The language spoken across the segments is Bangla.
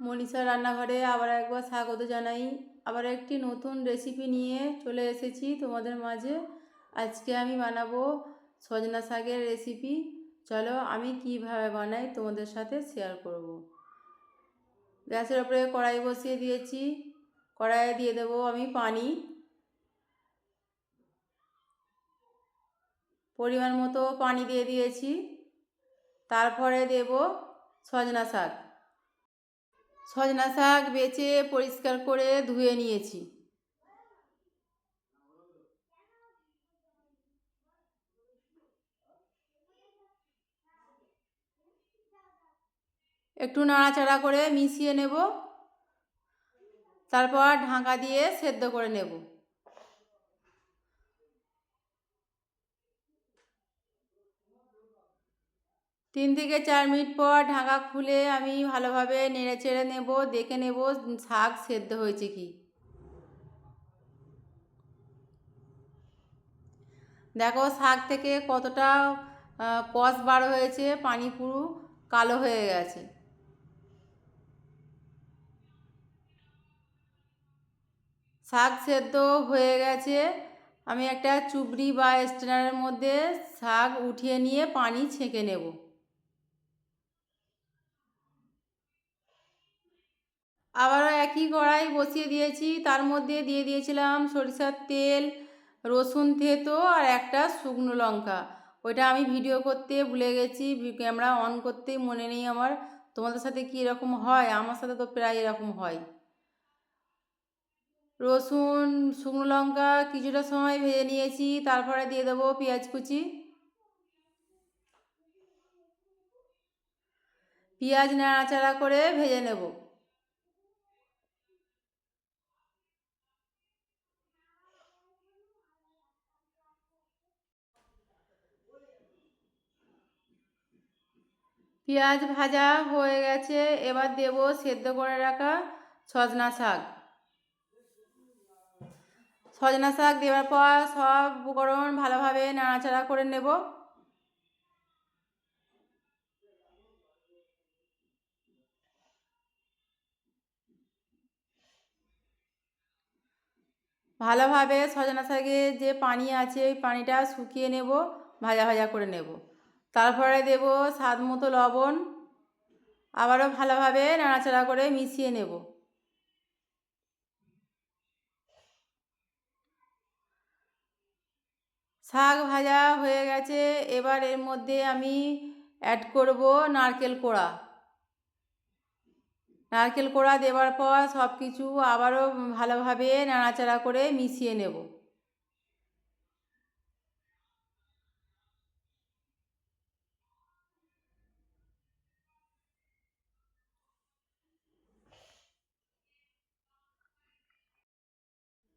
মনীষা রান্নাঘরে আবার একবার স্বাগত জানাই। আবার একটি নতুন রেসিপি নিয়ে চলে এসেছি তোমাদের মাঝে। আজকে আমি বানাবো সজনা শাকের রেসিপি চলো আমি কীভাবে বানাই তোমাদের সাথে শেয়ার করব। গ্যাসের ওপরে কড়াই বসিয়ে দিয়েছি। কড়াইয়ে দিয়ে দেবো আমি পানি। পরিমাণ মতো পানি দিয়ে দিয়েছি। তারপরে দেব সজনা শাক। সজনা শাক বেছে পরিষ্কার করে ধুয়ে নিয়েছি। একটু নাড়াচাড়া করে মিশিয়ে নেব। তারপর ঢাকা দিয়ে সেদ্ধ করে নেব। তিন থেকে চার মিনিট পর ঢাকা খুলে আমি ভালোভাবে নেড়ে চেড়ে নেব, দেখে নেব, শাক সেদ্ধ হয়েছে কি। দেখো শাক থেকে কতটা কষ বার হয়েছে, পানি পুরো কালো হয়ে গেছে। শাক সেদ্ধ হয়ে গেছে। আমি একটা চুবড়ি বা স্ট্যান্ডারের মধ্যে শাক উঠিয়ে নিয়ে পানি ছেঁকে নেব। আবারও একই কড়াই বসিয়ে দিয়েছি। তার মধ্যে দিয়ে দিয়েছিলাম সরিষার তেল, রসুন থেতো আর একটা শুকনো লঙ্কা। ওইটা আমি ভিডিও করতে ভুলে গেছি ক্যামেরা অন করতেই মনে নেই আমার। তোমাদের সাথে কী এরকম হয়? আমার সাথে তো প্রায় এরকম হয়। রসুন, শুকনো লঙ্কা কিছুটা সময় ভেজে নিয়েছি। তারপরে দিয়ে দেবো পেঁয়াজ কুচি। পেঁয়াজ নাড়াচাড়া করে ভেজে নেব। পেঁয়াজ ভাজা হয়ে গেছে, এবার দেব সেদ্ধ করে রাখা সজনা শাক। সজনা শাক দেওয়ার পর সব উপকরণ ভালোভাবে নাড়াচাড়া করে নেব। ভালোভাবে সজনা শাকের যে পানি আছে ওই পানিটা শুকিয়ে নেব, ভাজা ভাজা করে নেব। তারপরে দেব স্বাদ মতো লবণ। আবারও ভালোভাবে নাড়াচাড়া করে মিশিয়ে নেব। শাক ভাজা হয়ে গেছে। এবার এর মধ্যে আমি অ্যাড করব নারকেল কোড়া। নারকেল কোড়া দেওয়ার পর সব কিছু আবারও ভালোভাবে নাড়াচাড়া করে মিশিয়ে নেব।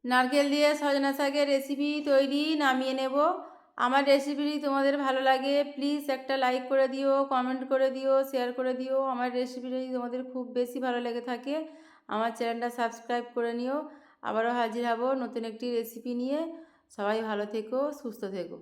নারকেল দিয়ে সজনা শাকের রেসিপি তৈরি, নামিয়ে নেব। আমার রেসিপিটি তোমাদের ভালো লাগে প্লিজ একটা লাইক করে দিও কমেন্ট করে দিও শেয়ার করে দিও। আমার রেসিপিটি তোমাদের খুব বেশি ভালো লেগে থাকে, আমার চ্যানেলটা সাবস্ক্রাইব করে নিও। আবারও হাজির হব নতুন একটি রেসিপি নিয়ে। সবাই ভালো থেকো, সুস্থ থেকো।